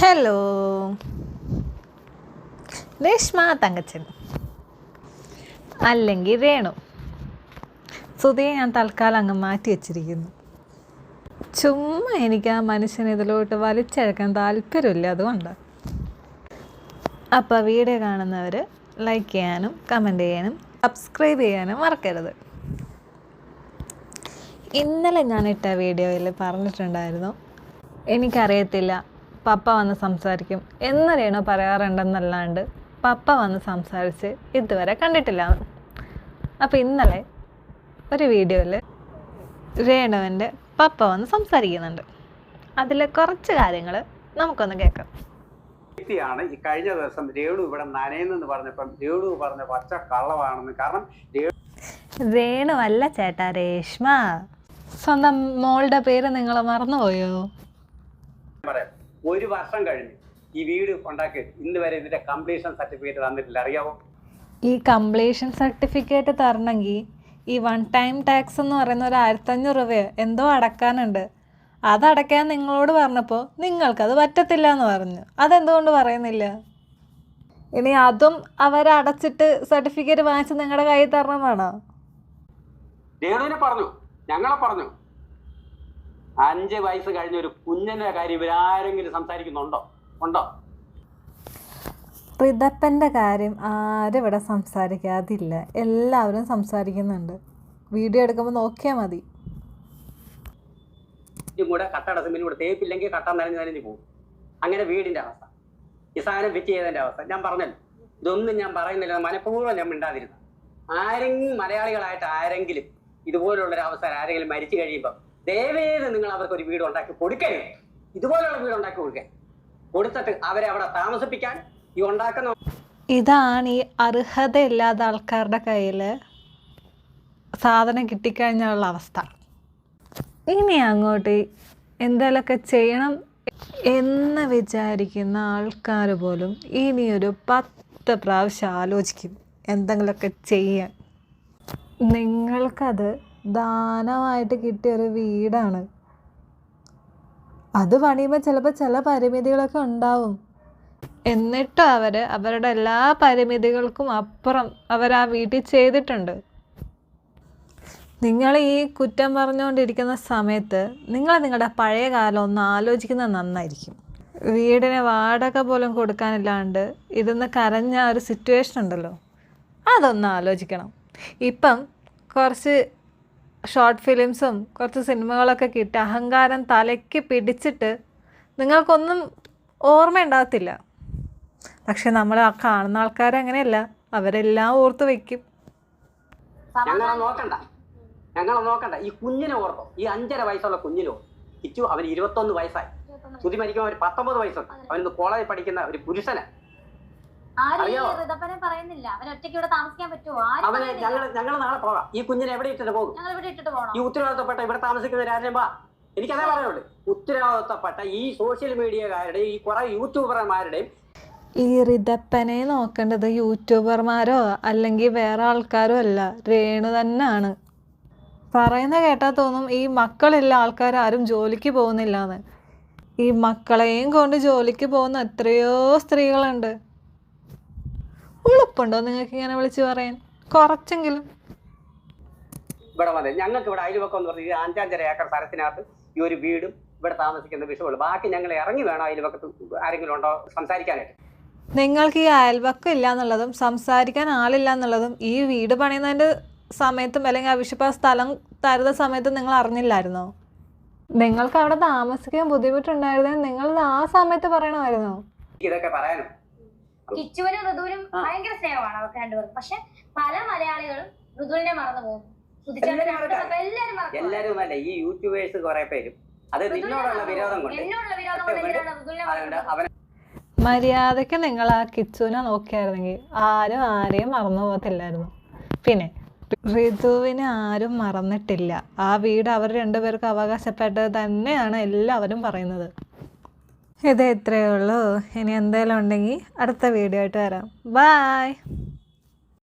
Hello Reshma Thankachan. അല്ലെങ്കിൽ രേണു. സുധിയെ ഞാൻ തൽക്കാലം അങ്ങ് മാറ്റി വച്ചിരിക്കുന്നു. ചുമ്മാ എനിക്ക് ആ മനുഷ്യനെ ഇതിലോട്ട് വലിച്ചഴക്കാൻ താല്പര്യമില്ല അതുകൊണ്ട്. അപ്പോൾ വീഡിയോ കാണുന്നവർ ലൈക്ക് ചെയ്യാനും കമന്റ് ചെയ്യാനും സബ്സ്ക്രൈബ് ചെയ്യാനും മറക്കരുത്. ഇന്നലെ ഞാൻ ഇട്ട വീഡിയോയിൽ പറഞ്ഞിട്ടുണ്ടായിരുന്നു എനിക്കറിയത്തില്ല പപ്പ വന്ന് സംസാരിക്കും. എന്ന് രേണു പറയാറുണ്ടെന്നല്ലാണ്ട് പപ്പ വന്ന് സംസാരിച്ച് ഇതുവരെ കണ്ടിട്ടില്ല. അപ്പോൾ ഇന്നലെ ഒരു വീഡിയോയിൽ രേണുവിന്റെ പപ്പ വന്ന് സംസാരിക്കുന്നുണ്ട്. അതിൽ കുറച്ച് കാര്യങ്ങൾ നമുക്കൊന്ന് കേൾക്കാം. വ്യക്തിയാണ് ഈ കഴിഞ്ഞ ദിവസം രേണു ഇവിടെ നനയെന്ന് പറഞ്ഞപ്പം രേണു പറഞ്ഞ പച്ച കള്ളവാണെന്ന് കാരണം രേണു രേണു അല്ല ചേട്ടാ രേഷ്മ. സ്വന്തം മോളുടെ പേര് നിങ്ങൾ മറന്നുപോയോ? പറയാം. ഒരു വർഷം കഴിഞ്ഞ് ഈ വീട് ഉണ്ടാക്കി ഇന്ന് വരെ ഇതിന്റെ കംപ്ലീഷൻ സർട്ടിഫിക്കറ്റ് തന്നിട്ടില്ല. അറിയാവോ? ഈ കംപ്ലീഷൻ സർട്ടിഫിക്കറ്റ് തരണമെങ്കിൽ ഈ വൺ ടൈം ടാക്സ് എന്ന് പറയുന്ന ഒരു ആയിരത്തഞ്ഞൂറ് രൂപയോ എന്തോ അടക്കാനുണ്ട്. അതടയ്ക്കാൻ നിങ്ങളോട് പറഞ്ഞപ്പോൾ നിങ്ങൾക്കത് പറ്റത്തില്ല എന്ന് പറഞ്ഞു. അതെന്തുകൊണ്ട് പറയുന്നില്ല? ഇനി അതും അവരടച്ചിട്ട് സർട്ടിഫിക്കറ്റ് വാങ്ങിച്ച് നിങ്ങളുടെ കയ്യിൽ തരണമെന്നാണോ രേണുവിനെ പറഞ്ഞു. ഞങ്ങളെ പറഞ്ഞു. അഞ്ച് വയസ്സ് കഴിഞ്ഞ ഒരു കുഞ്ഞിന്റെ കാര്യം ഇവരാരെങ്കിലും സംസാരിക്കുന്നുണ്ടോ? ഉണ്ടോ? റിതപ്പന്റെ കാര്യം ആരും ഇവിടെ സംസാരിക്കാതില്ല. എല്ലാവരും സംസാരിക്കുന്നുണ്ട്. വീഡിയോ എടുക്കുമ്പോൾ നോക്കിയാ മതി. കൂടെ കട്ടട സിമെന്റ് കൂടെ തേപ്പില്ലെങ്കിൽ കട്ട നനഞ്ഞ് നനഞ്ഞ് പോകും. അങ്ങനെ വീടിന്റെ അവസ്ഥ. ഈ സാധനം ഫിറ്റ് ചെയ്തതിന്റെ അവസ്ഥ. ഞാൻ പറഞ്ഞല്ലോ. ഇതൊന്നും ഞാൻ പറയുന്നില്ല. മനഃപൂർവം ഞാൻ മിണ്ടാതിരുന്നു. ആരെങ്കിലും മലയാളികളായിട്ട് ആരെങ്കിലും ഇതുപോലുള്ള ഒരു അവസരം ആരെങ്കിലും മരിച്ചു കഴിയുമ്പോൾ ദയവേത് നിങ്ങൾ അവർക്ക് ഒരു വീട് ഉണ്ടാക്കി കൊടുക്കരുത്. ഇതുപോലുള്ള വീട് ഉണ്ടാക്കി കൊടുക്കാൻ കൊടുത്തിട്ട് അവരെ അവിടെ താമസിപ്പിക്കാൻ ഈ ഉണ്ടാക്കുന്ന ഇതാണ് ഈ അർഹതയില്ലാത്ത ആൾക്കാരുടെ കയ്യിൽ സാധനം കിട്ടിക്കഴിഞ്ഞുള്ള അവസ്ഥ. ഇനി അങ്ങോട്ട് എന്തെങ്കിലുമൊക്കെ ചെയ്യണം എന്ന് വിചാരിക്കുന്ന ആൾക്കാർ പോലും ഇനിയൊരു പത്ത് പ്രാവശ്യം ആലോചിക്കും എന്തെങ്കിലുമൊക്കെ ചെയ്യാൻ. നിങ്ങൾക്കത് ദാനമായിട്ട് കിട്ടിയ ഒരു വീടാണ്. അത് പണിയുമ്പോൾ ചിലപ്പോൾ ചില പരിമിതികളൊക്കെ ഉണ്ടാവും. എന്നിട്ടും അവർ അവരുടെ എല്ലാ പരിമിതികൾക്കും അപ്പുറം അവർ ആ വീട്ടിൽ ചെയ്തിട്ടുണ്ട്. നിങ്ങൾ ഈ കുറ്റം പറഞ്ഞുകൊണ്ടിരിക്കുന്ന സമയത്ത് നിങ്ങൾ നിങ്ങളുടെ പഴയ കാലം ഒന്ന് ആലോചിക്കുന്നത് നന്നായിരിക്കും. വീടിന് വാടക പോലും കൊടുക്കാനില്ലാണ്ട് ഇതൊന്ന് കരഞ്ഞ ഒരു സിറ്റുവേഷൻ ഉണ്ടല്ലോ. അതൊന്ന് ആലോചിക്കണം. ഇപ്പം കുറച്ച് ഷോർട്ട് ഫിലിംസും കുറച്ച് സിനിമകളൊക്കെ കിട്ടി. അഹങ്കാരം തലയ്ക്ക് പിടിച്ചിട്ട് നിങ്ങൾക്കൊന്നും ഓർമ്മ ഉണ്ടാകത്തില്ല. പക്ഷെ നമ്മൾ ആ കാണുന്ന ആൾക്കാരങ്ങനെയല്ല അവരെല്ലാം ഓർത്ത് വെക്കും. ഞങ്ങളെ നോക്കണ്ട. ഞങ്ങളെ നോക്കണ്ട. ഈ കുഞ്ഞിനെ ഓർത്തോ. ഈ അഞ്ചര വയസ്സുള്ള കുഞ്ഞിനോ കിച്ചു അവൻ ഇരുപത്തൊന്ന് വയസ്സായി. ശ്രുതി മരിക്കുമ്പോൾ അവന് പത്തൊമ്പത് വയസ്സുണ്ട്. അവൻ കോളേജിൽ പഠിക്കുന്ന ഒരു പുരുഷന്? ഋതപ്പനെ പറയുന്നില്ല. അവൻ ഒറ്റയ്ക്ക് ഇവിടെ താമസിക്കാൻ പറ്റുമോ? അവനെ. ഞങ്ങൾ ഞങ്ങൾ നാളെ പോകാം. ഈ കുഞ്ഞിനെ എവിടെ ഇട്ടിട്ട് പോകും? ഞങ്ങൾ ഇവിടെ ഇട്ടിട്ട് പോകണം. ഈ ഉത്തരവാദിത്തപ്പെട്ട ഇവിടെ താമസിക്കുന്നവരാരും വാ. എനിക്കതേ പറയുള്ളൂ ഉത്തരവാദിത്തപ്പെട്ട ഈ സോഷ്യൽ മീഡിയക്കാരുടെയും ഈ കുറെ യൂട്യൂബർമാരുടെയും ഈ റിതപ്പനെ നോക്കേണ്ടത് യൂട്യൂബർമാരോ അല്ലെങ്കിൽ വേറെ ആൾക്കാരോ അല്ല രേണു തന്നെയാണ്. പറയുന്ന കേട്ടാൽ തോന്നും ഈ മക്കളില്ല ആൾക്കാർ ആരും ജോലിക്ക് പോകുന്നില്ല എന്ന് ഈ മക്കളെയും കൊണ്ട് ജോലിക്ക് പോകുന്ന എത്രയോ സ്ത്രീകളുണ്ട്. ഉളുപ്പുണ്ടോ നിങ്ങൾക്ക് ഇങ്ങനെ വിളിച്ചു പറയാൻ? കുറച്ചെങ്കിലും. ഇവിടെ വന്നത് ഞങ്ങൾക്ക് ഇവിടെ അയൽവക്കം എന്ന് പറഞ്ഞാൽ അഞ്ചാഞ്ചര ഏക്കർ സ്ഥലത്തിനകത്ത് ഈ ഒരു വീടും ഇവിടെ താമസിക്കുന്ന വിഷയമുള്ളൂ ബാക്കി ഞങ്ങൾ ഇറങ്ങി വേണം അയൽവക്കത്ത് ആരെങ്കിലും ഉണ്ടോ സംസാരിക്കാനായിട്ട്. നിങ്ങൾക്ക് ഈ അയൽവക്കം ഇല്ല എന്നുള്ളതും സംസാരിക്കാൻ ആളില്ല എന്നുള്ളതും ഈ വീട് പണിയുന്നതിന്റെ സമയത്തും അല്ലെങ്കിൽ ആവശ്യപ്പെട്ട സ്ഥലം തരുന്ന സമയത്തും നിങ്ങൾ അറിഞ്ഞില്ലായിരുന്നോ? നിങ്ങൾക്ക് അവിടെ താമസിക്കാൻ ബുദ്ധിമുട്ടുണ്ടായിരുന്നെങ്കിൽ നിങ്ങൾ ആ സമയത്ത് പറയണമായിരുന്നോ? ഇതൊക്കെ പറയാനും. കിച്ചുവിനും ഋതുവിനും. ഭയങ്കര സ്നേഹമാണ് അവർക്ക് രണ്ടുപേർക്കും. പക്ഷെ പല മലയാളികളും ഋതുവിനെ മറന്നു പോകും എല്ലാരും എല്ലാവരും അല്ല ഈ യൂട്യൂബേഴ്സ് കുറെ പേരും. അത് നിന്നോടുള്ള വിരോധം കൊണ്ട്. മര്യാദയ്ക്ക് നിങ്ങൾ ആ കിച്ചുവിനെ നോക്കിയായിരുന്നെങ്കിൽ ആരും ആരെയും മറന്നു പോകത്തില്ലായിരുന്നു. പിന്നെ ഋതുവിനെ ആരും മറന്നിട്ടില്ല. ആ വീട് അവർ രണ്ടുപേർക്ക് അവകാശപ്പെട്ടത് തന്നെയാണ് എല്ലാവരും പറയുന്നത്. ഇത് ഇത്രയേ ഉള്ളൂ. ഇനി എന്തെങ്കിലും ഉണ്ടെങ്കിൽ അടുത്ത വീഡിയോ ആയിട്ട് വരാം. ബായ്